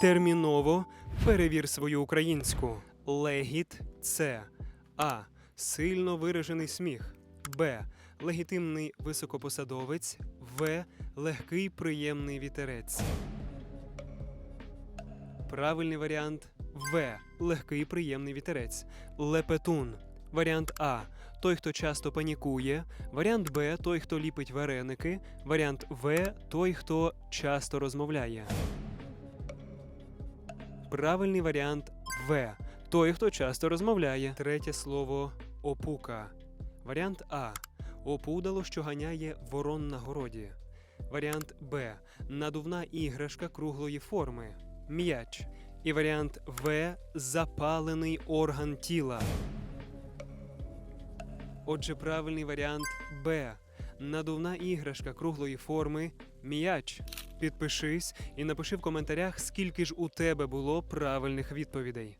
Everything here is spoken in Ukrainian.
Терміново перевір свою українську. Легіт це А. Сильно виражений сміх. Б. Легітимний високопосадовець. В. Легкий приємний вітерець. Правильний варіант В. Легкий приємний вітерець. Лепетун. Варіант А. Той, хто часто панікує. Варіант Б. Той, хто ліпить вареники. Варіант В. Той, хто часто розмовляє. Правильний варіант В. Той, хто часто розмовляє. Третє слово опука. Варіант А. Опудало, що ганяє ворон на городі. Варіант Б. Надувна іграшка круглої форми. М'яч. І варіант В. Запалений орган тіла. Отже, правильний варіант Б. Надувна іграшка круглої форми м'яч. Підпишись і напиши в коментарях, скільки ж у тебе було правильних відповідей.